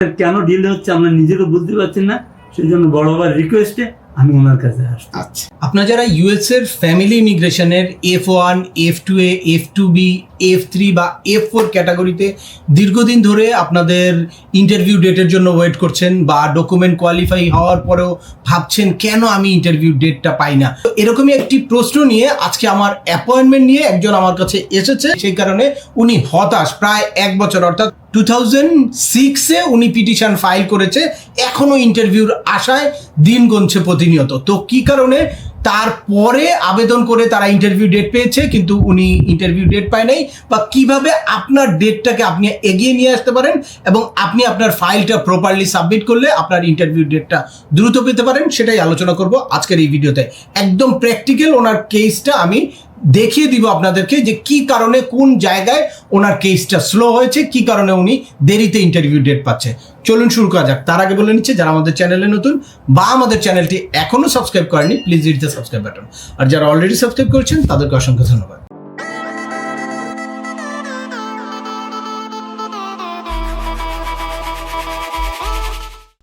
কেন ডিল হচ্ছে আমরা নিজেরও বুঝতে পারছি না সেই জন্য বড় বড় রিকোয়েস্টে আমি ওনার কাছে আসছি। আচ্ছা। আপনার যারা ইউএস এর ফ্যামিলি ইমিগ্রেশনের F one F two A F two B F three বা এফ ফোর ক্যাটাগরিতে দীর্ঘদিন ধরে আপনাদের ইন্টারভিউ ডেটের জন্য ওয়েট করছেন বা ডকুমেন্ট কোয়ালিফাই হওয়ার পরেও ভাবছেন, কেন আমি ইন্টারভিউ ডেটটা পাই না? তো এরকমই একটি প্রশ্ন নিয়ে আজকে আমার অ্যাপয়েন্টমেন্ট নিয়ে একজন আমার কাছে এসেছে। সেই কারণে উনি হতাশ, প্রায় এক বছর। অর্থাৎ টু থাউজেন্ড সিক্সে উনি পিটিশন ফাইল করেছে এখনও ইন্টারভিউর আশায় দিন গুনছে প্রতিনিয়ত। তো কি কারণে তারপরে আবেদন করে তারা ইন্টারভিউ ডেট পেয়েছে, কিন্তু উনি ইন্টারভিউ ডেট পায় নাই। বা কীভাবে আপনার ডেটটাকে আপনি এগিয়ে নিয়ে আসতে পারেন এবং আপনি আপনার ফাইলটা প্রপারলি সাবমিট করলে আপনার ইন্টারভিউ ডেটটা দ্রুত পেতে পারেন, সেটাই আলোচনা করব আজকের এই ভিডিওতে একদম প্র্যাকটিক্যাল ওনার কেসটা আমি দেখিয়ে দিব আপনাদেরকে যে কি কারণে, কোন জায়গায় ওনার কেসটা স্লো হয়েছে, কি কারণে উনি দেরিতে ইন্টারভিউ ডেট পাচ্ছে। চলুন শুরু করা যাক। তার আগে বলে নিচ্ছে, যারা আমাদের চ্যানেলে নতুন বা আমাদের চ্যানেলটি এখনও সাবস্ক্রাইব করেনি please hit the subscribe button আর যারা অলরেডি সাবস্ক্রাইব করেছেন, তাদেরকে অসংখ্য ধন্যবাদ।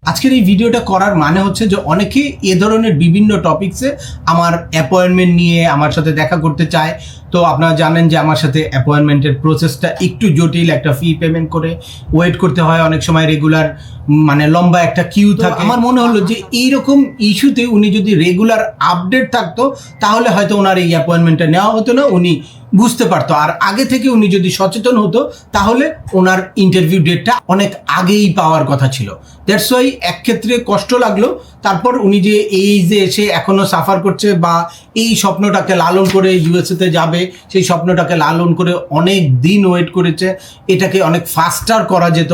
আজকের এই ভিডিওটা করার মানে হচ্ছে যে অনেকে এ ধরনের বিভিন্ন টপিকসে আমার অ্যাপয়েন্টমেন্ট নিয়ে আমার সাথে দেখা করতে চায়। তো আপনারা জানেন যে আমার সাথে অ্যাপয়েন্টমেন্টের প্রসেসটা একটু জটিল একটা ফি পেমেন্ট করে ওয়েট করতে হয় অনেক সময় রেগুলার মানে লম্বা একটা কিউ থাকে। আমার মনে হলো যে এইরকম ইস্যুতে উনি যদি রেগুলার আপডেট থাকতো তাহলে হয়তো ওনার এই অ্যাপয়েন্টমেন্টটা নেওয়া হতো না উনি বুঝতে পারতো। আর আগে থেকে উনি যদি সচেতন হতো, তাহলে ওনার ইন্টারভিউ ডেটটা অনেক আগেই পাওয়ার কথা ছিল। দ্যাটস ওয়াই এক ক্ষেত্রে কষ্ট লাগল। তারপর উনি যে এই যে এসে এখনও সাফার করছে বা এই স্বপ্নটাকে লালন করে ইউএসএতে যাবে, সেই স্বপ্নটাকে লালন করে অনেক দিন ওয়েট করেছে, এটাকে অনেক ফাস্টার করা যেত।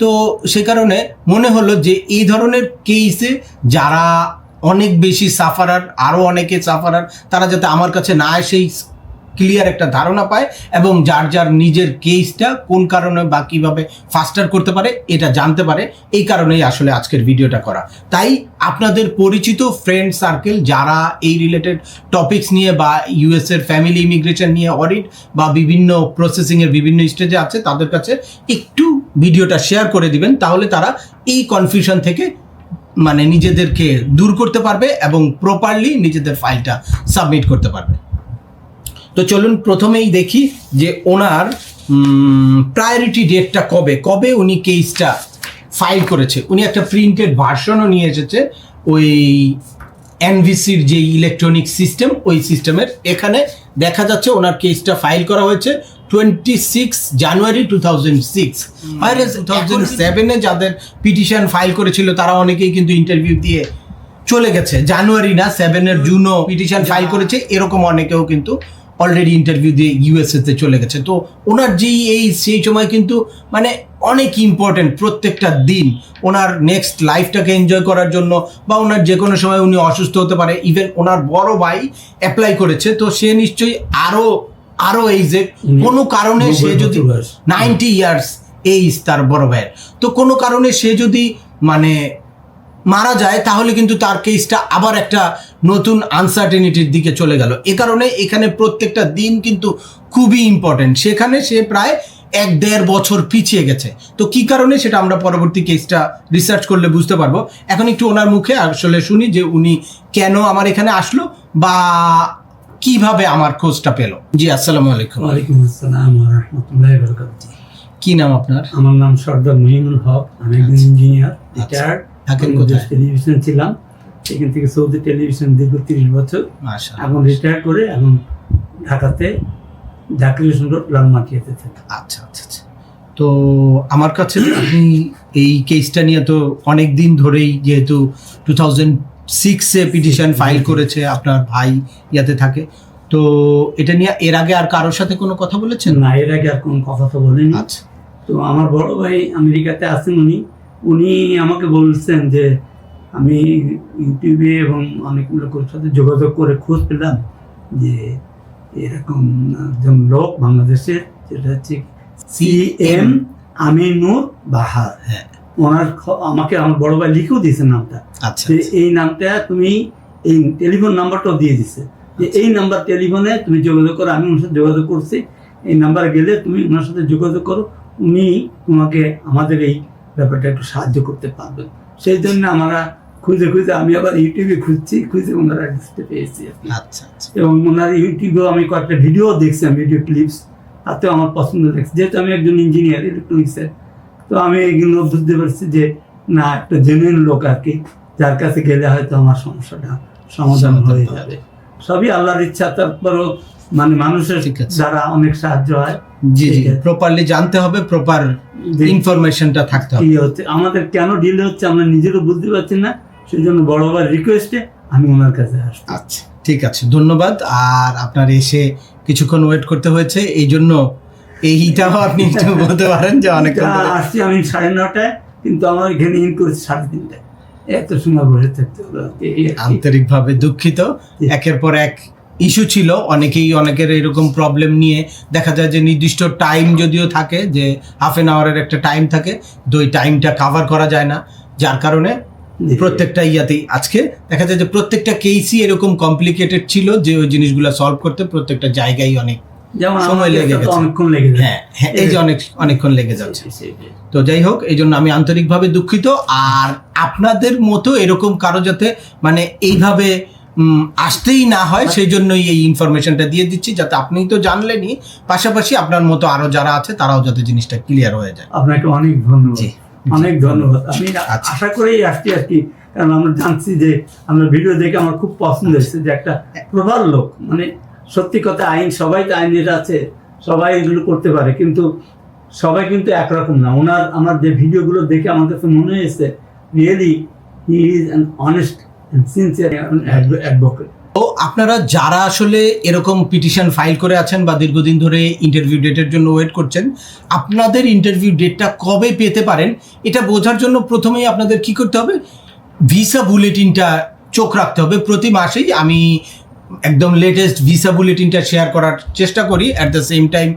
তো সে কারণে মনে হলো যে এই ধরনের কেসে যারা অনেক বেশি সাফারার আরও অনেকে সাফারার তারা যাতে আমার কাছে না এসেই ক্লিয়ার একটা ধারণা পায় এবং যার যার নিজের কেসটা কোন কারণে বা কীভাবে ফাস্টার করতে পারে এটা জানতে পারে, এই কারণেই আসলে আজকের ভিডিওটা করা। তাই আপনাদের পরিচিত ফ্রেন্ড সার্কেল যারা এই রিলেটেড টপিকস নিয়ে বা ইউএসের ফ্যামিলি ইমিগ্রেশন নিয়ে অডিট বা বিভিন্ন প্রসেসিংয়ের বিভিন্ন স্টেজে আছে, তাদের কাছে একটু ভিডিওটা শেয়ার করে দিবেন, তাহলে তারা এই কনফিউশন থেকে মানে নিজেদেরকে দূর করতে পারবে এবং প্রপারলি নিজেদের ফাইলটা সাবমিট করতে পারবে। তো চলুন প্রথমেই দেখি যে ওনার প্রায়োরিটি ডেটটা কবে? কবে উনি কেসটা ফাইল করেছে? উনি একটা প্রিন্টেড ভার্সনও নিয়ে এসেছে ওই এনভিসির যে ইলেকট্রনিক সিস্টেম ওই সিস্টেমের এখানে দেখা যাচ্ছে ওনার কেসটা ফাইল করা হয়েছে twenty six January two thousand six two thousand সেভেনে যাদের পিটিশন ফাইল করেছিল তারা অনেকেই কিন্তু ইন্টারভিউ দিয়ে চলে গেছে। জানুয়ারি না সেভেনের জুনও পিটিশন ফাইল করেছে এরকম অনেকেও কিন্তু অলরেডি ইন্টারভিউ দিয়ে ইউএসএতে চলে গেছে। তো ওনার যেই এই সেই সময় কিন্তু মানে অনেক ইম্পর্টেন্ট প্রত্যেকটা দিন ওনার নেক্সট লাইফটাকে এনজয় করার জন্য বা ওনার যে কোনো সময় উনি অসুস্থ হতে পারে ইভেন ওনার বড় ভাই অ্যাপ্লাই করেছে তো সে নিশ্চয়ই আরও আরও এই যে কোনো কারণে সে যদি নাইনটি ইয়ার্স এইজ তার বড় ভাইয়ের। তো কোনো কারণে সে যদি মানে মারা যায় তাহলে কিন্তু তার কেসটা আবার একটা নতুন আনসার্টেনিটির দিকে চলে গেল। এ কারণে এখানে প্রত্যেকটা দিন কিন্তু খুবই ইম্পর্টেন্ট সেখানে সে প্রায় এক দেড় বছর পিছিয়ে গেছে। তো কি কারণে সেটা আমরা পরবর্তী কেসটা রিসার্চ করলে বুঝতে পারব। এখন একটু ওনার মুখে আসলে শুনি যে উনি কেন আমার এখানে আসলো বা কীভাবে আমার খোঁজটা পেল। জি আসসালামু আলাইকুম। ওয়ালাইকুম আসসালাম রহমতুল্লাহ বরকাত কি নাম আপনার? আমার নাম সর্দার মহিনুল হক। আমি একজন ইঞ্জিনিয়ার রিটায়ার্ড থাকেন কোথায়? টেলিভিশন ছিলাম। এখান থেকে সৌদি টেলিভিশন দীর্ঘ তিরিশ বছর। এখন রিটায়ার করে এখন ঢাকাতে জাকির হোসেন রোড লালমাটিয়াতে থাকি। আচ্ছা আচ্ছা আচ্ছা। তো আমার কাছে আপনি এই কেসটা নিয়ে তো অনেক দিন ধরেই যেহেতু টু থাউজেন্ড সিক্সে পিটিশন ফাইল করেছে আপনার ভাই ইয়াতে থাকে। তো এটা নিয়ে এর আগে আর কারোর সাথে কোনো কথা বলেছেন? না এর আগে আর কোনো কথা তো বলিনি। আচ্ছা। তো আমার বড় ভাই আমেরিকাতে আছেন উনি। উনি আমাকে বলছেন যে আমি ইউটিউবে এবং অনেক লোকের সাথে যোগাযোগ করে খোঁজ পেলাম যে এরকম একজন লোক বাংলাদেশের যেটা হচ্ছে সি এম আমিনুর বাহার। হ্যাঁ। ওনার আমাকে আমার বড় ভাই লিখেও দিয়েছে নামটা। আচ্ছা যে এই নামটা তুমি এই টেলিফোন নাম্বারটাও দিয়ে দিছে যে এই নাম্বার টেলিফোনে তুমি যোগাযোগ করো আমি ওনার সাথে যোগাযোগ করছি। এই নাম্বার গেলে তুমি ওনার সাথে যোগাযোগ করো। উনি তোমাকে আমাদের এই ব্যাপারটা একটু সাহায্য করতে পারবেন সেই জন্য আমরা খুঁজে খুঁজে আমি আবার ইউটিউবে খুঁজছি খুঁজে ওনার অ্যাড্রেসটা পেয়েছি আচ্ছা আচ্ছা। এবং ওনার ইউটিউবেও আমি কয়েকটা ভিডিও দেখছিলাম ভিডিও ক্লিপস তাতেও আমার পছন্দ লাগছে। যেহেতু আমি একজন ইঞ্জিনিয়ার ইলেকট্রনিক্সের তো আমি এগুলো বুঝতে পারছি যে না একটা জেনুইন লোক আর কি যার কাছে গেলে হয়তো আমার সমস্যাটা সমাধান হয়ে যাবে। সবই আল্লাহর ইচ্ছা তারপরও মানে মানুষের। দ্বারা অনেক সাহায্য হয়। জি জি। প্রপারলি জানতে হবে প্রপার ইনফরমেশনটা থাকতে হবে। হচ্ছে আমাদের কেন ডিলে হচ্ছে আমরা নিজেরও বুঝতে পারছি না সেই জন্য বড় বড় রিকোয়েস্টে আমি ওনার কাছে আসছি। আচ্ছা ঠিক আছে ধন্যবাদ। আর আপনার এসে কিছুক্ষণ ওয়েট করতে হয়েছে এই জন্য এইটাও আপনি একটু বলতে পারেন যে অনেক আসছি আমি সাড়ে নটায় কিন্তু আমার এখানে ইন করেছি সাড়ে তিনটায়। এত সময় বসে থাকতে হলো। আন্তরিকভাবে দুঃখিত। একের পর এক ইস্যু ছিল অনেকেই অনেকের এরকম প্রবলেম নিয়ে দেখা যায় যে নির্দিষ্ট টাইম যদিও থাকে যে হাফ এন আওয়ারের একটা টাইম থাকে তো ওই টাইমটা কাভার করা যায় না। যার কারণে প্রত্যেকটা ইয়াতেই আজকে দেখা যায় যে প্রত্যেকটা কেসই এরকম কমপ্লিকেটেড ছিল যে ওই জিনিসগুলো সলভ করতে প্রত্যেকটা জায়গায় অনেক যেমন সময় লেগে গেছে। অনেকক্ষণ লেগে হ্যাঁ হ্যাঁ এই যে অনেক অনেকক্ষণ লেগে যাচ্ছে। তো যাই হোক এই জন্য আমি আন্তরিকভাবে দুঃখিত। আর আপনাদের মতো এরকম কারও যাতে মানে এইভাবে আসতেই না হয় সেই জন্যই এই ইনফরমেশনটা দিয়ে দিচ্ছি যাতে আপনি তো জানলেনই। পাশাপাশি আপনার মতো আরও যারা আছে তারাও যাতে জিনিসটা ক্লিয়ার হয়ে যায়। আপনাকে অনেক ধন্যবাদ। জি। অনেক ধন্যবাদ। আমি আচ্ছা। আশা করেই আসছি আর কি কারণ আমরা জানছি যে আমরা ভিডিও দেখে আমার খুব পছন্দ হয়েছে যে একটা প্রভার লোক মানে সত্যি কথা আইন সবাই তো আইনের আছে সবাই এগুলো করতে পারে কিন্তু সবাই কিন্তু একরকম না। ওনার আমার যে ভিডিওগুলো দেখে আমার কাছে মনে হয়েছে really he is an honest তো আপনারা যারা আসলে এরকম পিটিশন ফাইল করে আছেন বা দীর্ঘদিন ধরে ইন্টারভিউ ডেটের জন্য ওয়েট করছেন, আপনাদের ইন্টারভিউ ডেটটা কবে পেতে পারেন, এটা বোঝার জন্য প্রথমেই আপনাদের কি করতে হবে? ভিসা বুলেটিনটা চোখ রাখতে হবে। প্রতি মাসেই আমি একদম লেটেস্ট ভিসা বুলেটিনটা শেয়ার করার চেষ্টা করি। অ্যাট দ্য সেম টাইম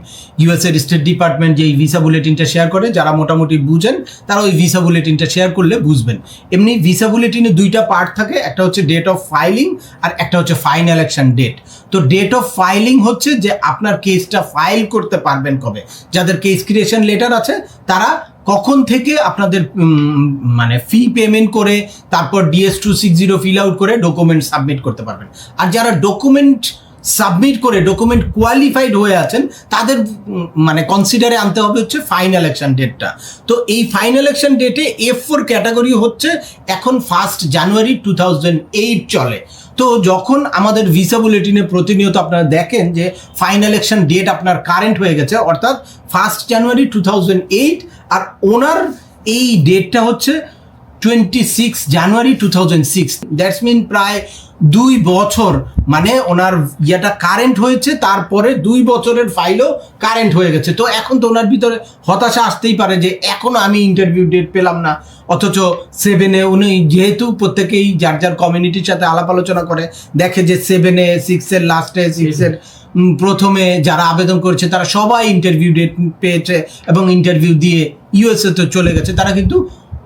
ইউএসের স্টেট ডিপার্টমেন্ট যে ভিসা বুলেটিনটা শেয়ার করে, যারা মোটামুটি বুঝেন, তারা ওই ভিসা বুলেটিনটা শেয়ার করলে বুঝবেন। এমনি ভিসা বুলেটিনে দুইটা পার্ট থাকে, একটা হচ্ছে ডেট অফ ফাইলিং আর একটা হচ্ছে ফাইন ইলেকশন ডেট তো ডেট অফ ফাইলিং হচ্ছে যে আপনার কেসটা ফাইল করতে পারবেন কবে। যাদের কেস ক্রিয়েশন লেটার আছে, তারা কখন থেকে আপনাদের মানে ফি পেমেন্ট করে, তারপর DS two six zero fill out করে ডকুমেন্ট সাবমিট করতে পারবেন। আর যারা ডকুমেন্ট সাবমিট করে ডকুমেন্ট কোয়ালিফাইড হয়ে আছেন, তাদের মানে কনসিডারে আনতে হবে হচ্ছে ফাইন ইলেকশন ডেটটা তো এই ফাইন ইলেকশন ডেটে এফ ফোর ক্যাটাগরি হচ্ছে এখন first January two thousand eight চলে। তো যখন আমাদের ভিসা বুলেটিনে প্রতিনিয়ত আপনারা দেখেন যে ফাইন ইলেকশন ডেট আপনার কারেন্ট হয়ে গেছে, অর্থাৎ first January two thousand eight আর ওনার এই ডেটটা হচ্ছে twenty six January two thousand six that's mean প্রায় দুই বছর মানে ওনার ইয়েটা কারেন্ট হয়েছে তারপরে দুই বছরের ফাইলও কারেন্ট হয়ে গেছে। তো এখন তো ওনার ভিতরে হতাশা আসতেই পারে যে এখনও আমি ইন্টারভিউ ডেট পেলাম না অথচ সেভেনে উনি যেহেতু প্রত্যেকেই যার যার কমিউনিটির সাথে আলাপ আলোচনা করে দেখে যে সেভেনে সিক্সের লাস্টে সিক্সের প্রথমে যারা আবেদন করেছে তারা সবাই ইন্টারভিউ ডেট পেয়েছে এবং ইন্টারভিউ দিয়ে ইউএসএ তো চলে গেছে, তারা কিন্তু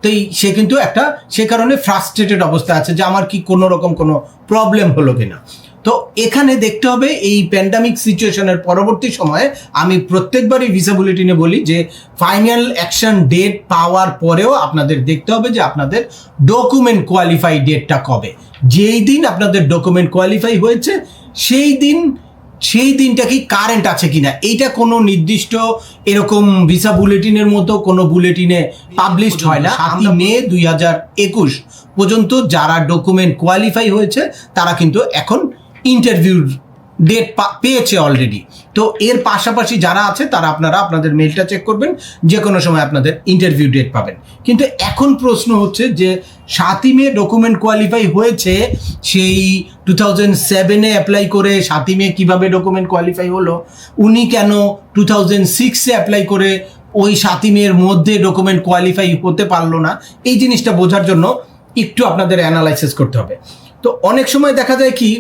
তাই, সে কিন্তু একটা, সে কারণে ফ্রাস্ট্রেটেড অবস্থা আছে যে আমার কি কোনো রকম কোনো প্রবলেম হলো কিনা। তো এখানে দেখতে হবে এই প্যান্ডামিক সিচুয়েশনের পরবর্তী সময়ে আমি প্রত্যেকবারই ভিসা বুলেটিনে বলি যে ফাইনাল অ্যাকশন ডেট পাওয়ার পরেও আপনাদের দেখতে হবে যে আপনাদের ডকুমেন্ট কোয়ালিফাই ডেটটা কবে। যেই দিন আপনাদের ডকুমেন্ট কোয়ালিফাই হয়েছে, সেই দিন সেই দিনটা কি কারেন্ট আছে কিনা? এইটা কোনো নির্দিষ্ট এরকম ভিসা বুলেটিনের মতো কোনো বুলেটিনে পাবলিশড হয় না। সাতই মে দুই হাজার একুশ পর্যন্ত যারা ডকুমেন্ট কোয়ালিফাই হয়েছে তারা কিন্তু এখন ইন্টারভিউর ডেট পেয়েছে অলরেডি তো এর পাশাপাশি যারা আছে তারা আপনারা আপনাদের মেলটা চেক করবেন। যে কোনো সময় আপনাদের ইন্টারভিউ ডেট পাবেন। কিন্তু এখন প্রশ্ন হচ্ছে যে সাতই মে ডকুমেন্ট কোয়ালিফাই হয়েছে, সেই টু থাউজেন্ড সেভেনে অ্যাপ্লাই করে সাতই মে কীভাবে ডকুমেন্ট কোয়ালিফাই হলো, উনি কেন টু থাউজেন্ড সিক্সে অ্যাপ্লাই করে ওই সাতই মেয়ের মধ্যে ডকুমেন্ট কোয়ালিফাই হতে পারল না? এই জিনিসটা বোঝার জন্য একটু আপনাদের অ্যানালাইসিস করতে হবে। তো অনেক সময় দেখা যায় কি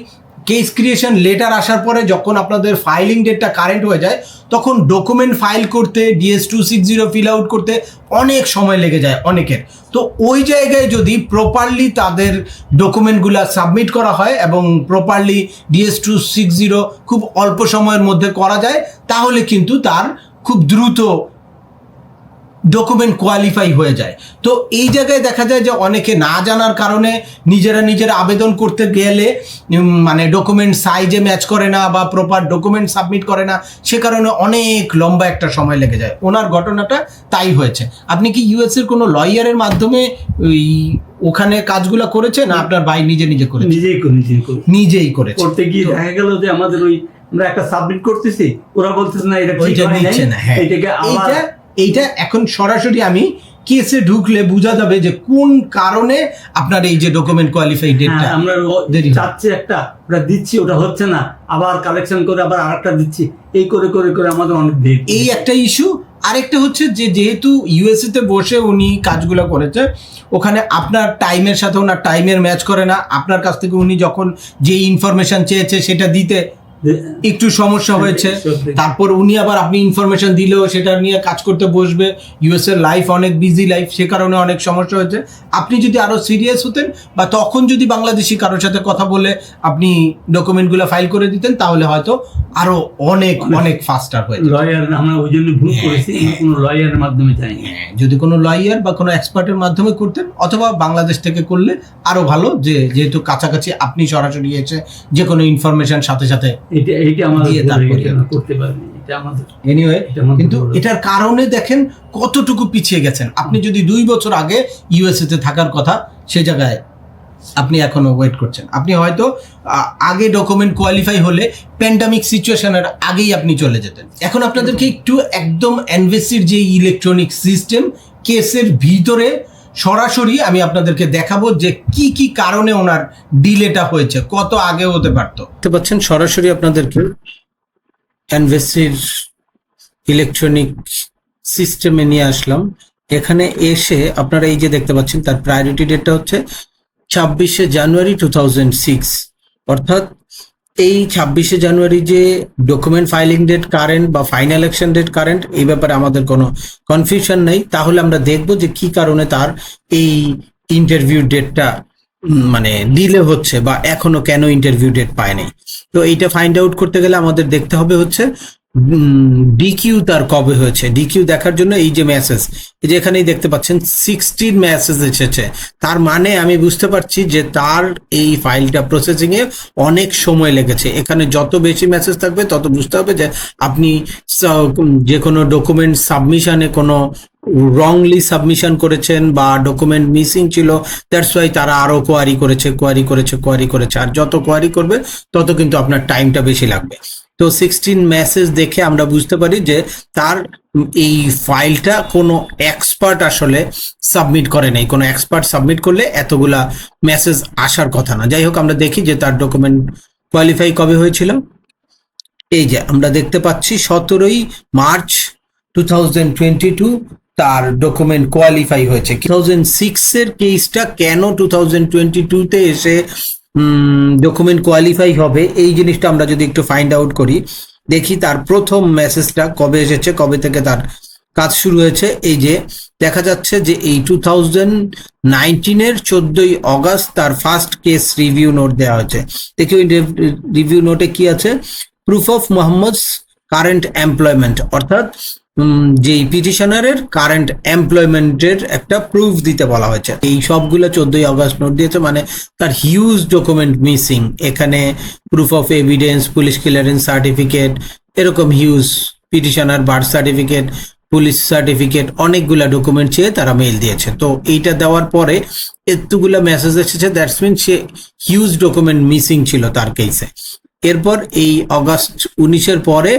কেস ক্রিয়েশন লেটার আসার পরে যখন আপনাদের ফাইলিং ডেটটা কারেন্ট হয়ে যায়, তখন ডকুমেন্ট ফাইল করতে DS two six zero fill out করতে অনেক সময় লেগে যায় অনেকের। তো ওই জায়গায় যদি প্রপারলি তাদের ডকুমেন্টগুলো সাবমিট করা হয় এবং properly DS two six zero খুব অল্প সময়ের মধ্যে করা যায়, তাহলে কিন্তু তার খুব দ্রুত ডকুমেন্ট কোয়ালিফাই হয়ে যায়। তো এই জায়গায় দেখা যায় যে অনেকে না জানার কারণে নিজেরা নিজেরা আবেদন করতে গেলে মানে ডকুমেন্ট সাইজে ম্যাচ করে না বা প্রপার ডকুমেন্ট সাবমিট করে না সে কারণে অনেক লম্বা একটা সময় লেগে যায়। ওনার ঘটনাটা তাই হয়েছে। আপনি কি ইউএস এর কোনো লয়ারের মাধ্যমে ওই ওখানে কাজগুলো করেছেন আপনার ভাই নিজে নিজে করে নিজেই করি নিজেই করি। নিজেই করেছে। করতে গিয়ে দেখা গেল যে আমাদের ওই আমরা একটা সাবমিট করতেছি ওরা বলতেছে না এটা ঠিক হয় না হ্যাঁ। এটাকে আবার এইটা এখন সরাসরি আমি কেসে ঢুকলে বোঝা যাবে যে কোন কারণে আপনার এই যে ডকুমেন্ট কোয়ালিফাই ডেটটা আমরা চাচ্ছি একটা ওটা দিচ্ছি ওটা হচ্ছে না। আবার কালেকশন করে আবার আরেকটা দিচ্ছি। এই করে করে করে আমাদের অনেক দেরি। এই একটা ইস্যু আরেকটা হচ্ছে যে যেহেতু ইউএসএ তে বসে উনি কাজগুলো করেছে ওখানে আপনার টাইমের সাথে ওনার টাইমের ম্যাচ করে না। আপনার কাছ থেকে উনি যখন যে ইনফরমেশন চেয়েছে সেটা দিতে একটু সমস্যা হয়েছে। তারপর উনি আবার আপনি ইনফরমেশন দিলেও সেটা নিয়ে কাজ করতে বসবে। ইউএস এর লাইফ অনেক বিজি লাইফ সে কারণে অনেক সমস্যা হয়েছে। আপনি যদি আরও সিরিয়াস হতেন বা তখন যদি বাংলাদেশি কারোর সাথে কথা বলে আপনি ডকুমেন্টগুলো ফাইল করে দিতেন তাহলে হয়তো আরও অনেক অনেক ফাস্টার হয়ে লয়ার আমরা ওই জন্য ভুল হ্যাঁ, করেছি আমরা কোনো লয়ারের মাধ্যমে যাইনি হ্যাঁ, যদি কোনো লয়ার বা কোনো এক্সপার্টের মাধ্যমে করতেন অথবা বাংলাদেশ থেকে করলে আরও ভালো যে যেহেতু কাছাকাছি আপনি সরাসরি এসে যে কোনো ইনফরমেশন সাথে সাথে এটা এইটা আমাদের দিয়ে ভুল, তারপরে এটা আমরা করতে পারিনি এটা আমাদের এনিওয়ে কিন্তু এটার কারণে দেখেন কতটুকু পিছিয়ে গেছেন। আপনি যদি দুই বছর আগে ইউএসএ তে থাকার কথা সে জায়গায় আপনি এখনও ওয়েট করছেন। আপনি হয়তো আগে ডকুমেন্ট কোয়ালিফাই হলে প্যান্ডামিক সিচুয়েশনের আগেই আপনি চলে যেতেন। এখন আপনাদেরকে একটু একদম এনভেসির যে ইলেকট্রনিক সিস্টেম কেসের ভিতরে সরাসরি আমি আপনাদেরকে দেখাবো যে কি কি কারণে ওনার ডিলেটা হয়েছে, কত আগে হতে পারতো। দেখতে পাচ্ছেন, সরাসরি আপনাদেরকে অ্যানভেসির ইলেকট্রনিক সিস্টেমে নিয়ে আসলাম। এখানে এসে আপনারা এই যে দেখতে পাচ্ছেন, তার প্রায়োরিটি ডেটটা হচ্ছে ছাব্বিশে জানুয়ারি টু অর্থাৎ এই ছাব্বিশে জানুয়ারি যে ডকুমেন্ট ফাইলিং ডেট কারেন্ট বা ফাইনাল অ্যাকশন ডেট কারেন্ট এই ব্যাপারে আমাদের কোনো কনফিউশন নেই। তাহলে আমরা দেখব যে কি কারণে তার এই ইন্টারভিউ ডেটটা মানে ডিলে হচ্ছে বা এখনও কেন ইন্টারভিউ ডেট পায়নি। তো এইটা ফাইন্ড আউট করতে গেলে আমাদের দেখতে হবে হচ্ছে ডিকিউ তার কবে হয়েছে? ডিকিউ দেখার জন্য এই যে মেসেজ এই যে এখানেই দেখতে পাচ্ছেন সিক্সটিন মেসেজ এসেছে। তার মানে আমি বুঝতে পারছি যে তার এই ফাইলটা প্রসেসিং এ অনেক সময় লেগেছে। এখানে যত বেশি মেসেজ থাকবে, তত বুঝতে হবে যে আপনি যে কোনো ডকুমেন্ট সাবমিশনে কোনো রংলি সাবমিশন করেছেন বা ডকুমেন্ট মিসিং ছিল দ্যাটস ওয়াই তারা আরও কোয়ারি করেছে কোয়ারি করেছে কোয়ারি করেছে। আর যত কোয়ারি করবে, তত কিন্তু আপনার টাইমটা বেশি লাগবে। তো সিক্সটিন মেসেজ দেখে আমরা বুঝতে পারি যে তার এই ফাইলটা কোনো এক্সপার্ট আসলে সাবমিট করে নাই। কোনো এক্সপার্ট সাবমিট করলে এতগুলা মেসেজ আসার কথা না। যাই হোক, আমরা দেখি যে তার ডকুমেন্ট কোয়ালিফাই কবে হয়েছিল। এই যে, আমরা দেখতে পাচ্ছি সতেরোই March two thousand twenty two তার ডকুমেন্ট কোয়ালিফাই হয়েছে। টু থাউজেন্ড সিক্স এর কেসটা কেন টু থাউজেন্ড টোয়েন্টি টুতে এসে ডকুমেন্ট কোয়ালিফাই হবে। এই জিনিসটা আমরা যদি একটু ফাইন্ড আউট করি, দেখি তার প্রথম মেসেজটা কবে এসেছে, কবে থেকে তার কাজ শুরু হয়েছে। এই যে দেখা যাচ্ছে যে এই টু থাউজেন্ড নাইনটিনের চোদ্দই অগস্ট তার ফার্স্ট কেস রিভিউ নোট দেওয়া হয়েছে। দেখি ওই রিভিউ নোটে কি আছে? প্রুফ অফ মোহাম্মদ কারেন্ট এমপ্লয়মেন্ট অর্থাৎ উম, যে পিটিশনারের কারেন্ট এমপ্লয়মেন্টের একটা প্রুফ দিতে বলা হয়েছে। এই সবগুলো চোদ্দই আগস্ট নোট দিয়েছে মানে তার হিউজ ডকুমেন্ট মিসিং এখানে proof of evidence police clearance certificate এরকম huge petitioner birth certificate police certificate অনেকগুলা ডকুমেন্ট চেয়ে তারা মেল দিয়েছে। তো এইটা দেওয়ার পরে এতগুলা মেসেজ এসেছে দ্যাটস মিন সে হিউজ ডকুমেন্ট মিসিং ছিল তার কেসে এরপর এই অগাস্ট উনিশের পরে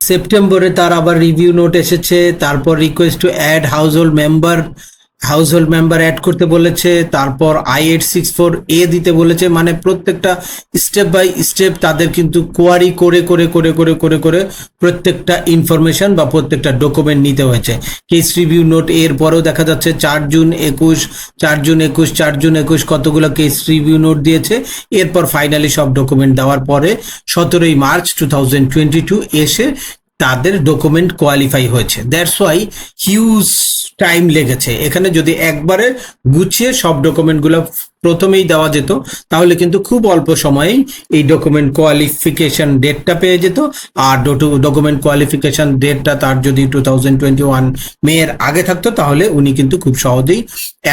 সেপ্টেম্বরে তার আবার রিভিউ নোট এসেছে তারপর request to add household member household member add করতে বলেছে, তারপর I eight six four A দিতে বলেছে মানে প্রত্যেকটা স্টেপ বাই স্টেপ তাদের কিন্তু কোয়ারি করে করে করে করে করে করে প্রত্যেকটা ইনফরমেশন বা প্রত্যেকটা ডকুমেন্ট নিতে হয়েছে। কেস রিভিউ নোট এর পরেও দেখা যাচ্ছে চার জুন একুশ, চার জুন একুশ, চার জুন একুশ কতগুলো কেস রিভিউ নোট দিয়েছে। এরপর ফাইনালি সব ডকুমেন্ট দেওয়ার পরে সতেরোই March two thousand twenty two এসে তাদের ডকুমেন্ট কোয়ালিফাই হয়েছে। দ্যাটস ওয়াই হিউজ টাইম লেগেছে। এখানে যদি একবারে গুছিয়ে সব ডকুমেন্টগুলো প্রথমেই দেওয়া যেত, তাহলে কিন্তু খুব অল্প সময়েই এই ডকুমেন্ট কোয়ালিফিকেশন ডেটটা পেয়ে যেত। আর ডকুমেন্ট কোয়ালিফিকেশন ডেটটা তার যদি টু থাউজেন্ড টোয়েন্টি ওয়ান মেয়ের আগে থাকতো, তাহলে উনি কিন্তু খুব সহজেই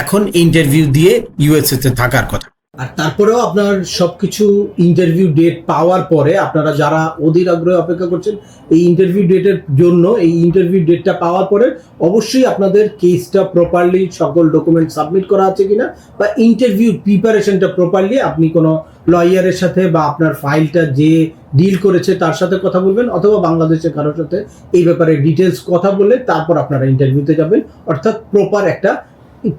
এখন ইন্টারভিউ দিয়ে ইউএসএতে থাকার কথা। আর তারপরেও আপনার সবকিছু ইন্টারভিউ ডেট পাওয়ার পরে আপনারা যারা অধীর আগ্রহে অপেক্ষা করছেন, এই ইন্টারভিউ ডেটের জন্য, এই ইন্টারভিউ ডেটটা পাওয়ার পরে অবশ্যই আপনাদের কেসটা প্রপারলি সকল ডকুমেন্ট সাবমিট করা আছে কিনা বা ইন্টারভিউ প্রিপারেশনটা প্রপারলি আপনি কোনো লয়ারের সাথে বা আপনার ফাইলটা যে ডিল করেছে তার সাথে কথা বলবেন অথবা বাংলাদেশের কারোর সাথে এই ব্যাপারে ডিটেলস কথা বলে তারপর আপনারা ইন্টারভিউতে যাবেন। অর্থাৎ প্রপার একটা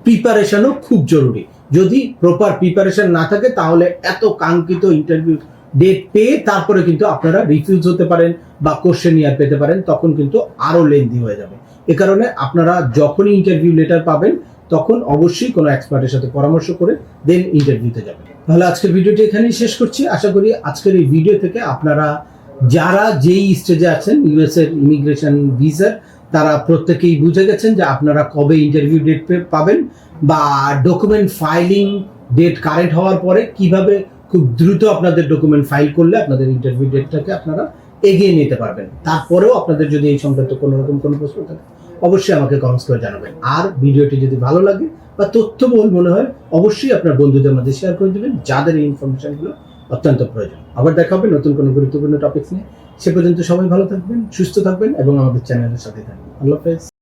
প্রিপারেশনও খুব জরুরি। যদি প্রপার প্রিপারেশন না থাকে, তাহলে এত কাঙ্ক্ষিত ইন্টারভিউ ডেট পেয়ে তারপরে কিন্তু আপনারা রিফিউজ হতে পারেন বা কোশ্চেন ইয়ার পেতে পারেন, তখন কিন্তু আরও লেন্দি হয়ে যাবে। এ কারণে আপনারা যখনই ইন্টারভিউ লেটার পাবেন, তখন অবশ্যই কোনো এক্সপার্টের সাথে পরামর্শ করে দেন ইন্টারভিউতে যাবেন। তাহলে আজকের ভিডিওটি এখানেই শেষ করছি। আশা করি আজকের এই ভিডিও থেকে আপনারা যারা যেই স্টেজে আছেন ইউএস এর ইমিগ্রেশন ভিসার তারা প্রত্যেকেই বুঝে গেছেন যে আপনারা কবে ইন্টারভিউ ডেট পাবেন। বা ডকুমেন্ট ফাইলিং ডেট কারেন্ট হওয়ার পরে কীভাবে খুব দ্রুত আপনাদের ডকুমেন্ট ফাইল করলে আপনাদের ইন্টারভিউ ডেটটাকে আপনারা এগিয়ে নিতে পারবেন। তারপরেও আপনাদের যদি এই সংক্রান্ত কোনো রকম কোনো প্রশ্ন থাকে, অবশ্যই আমাকে কমেন্টস করে জানাবেন। আর ভিডিওটি যদি ভালো লাগে বা তথ্যবহুল মনে হয়, অবশ্যই আপনার বন্ধুদের মধ্যে শেয়ার করে দেবেন, যাদের এই ইনফরমেশনগুলো অত্যন্ত প্রয়োজন। আবার দেখা হবে নতুন কোনো গুরুত্বপূর্ণ টপিকস নিয়ে। সে পর্যন্ত সবাই ভালো থাকবেন, সুস্থ থাকবেন এবং আমাদের চ্যানেলের সাথে থাকবেন। আল্লাহ হাফেজ।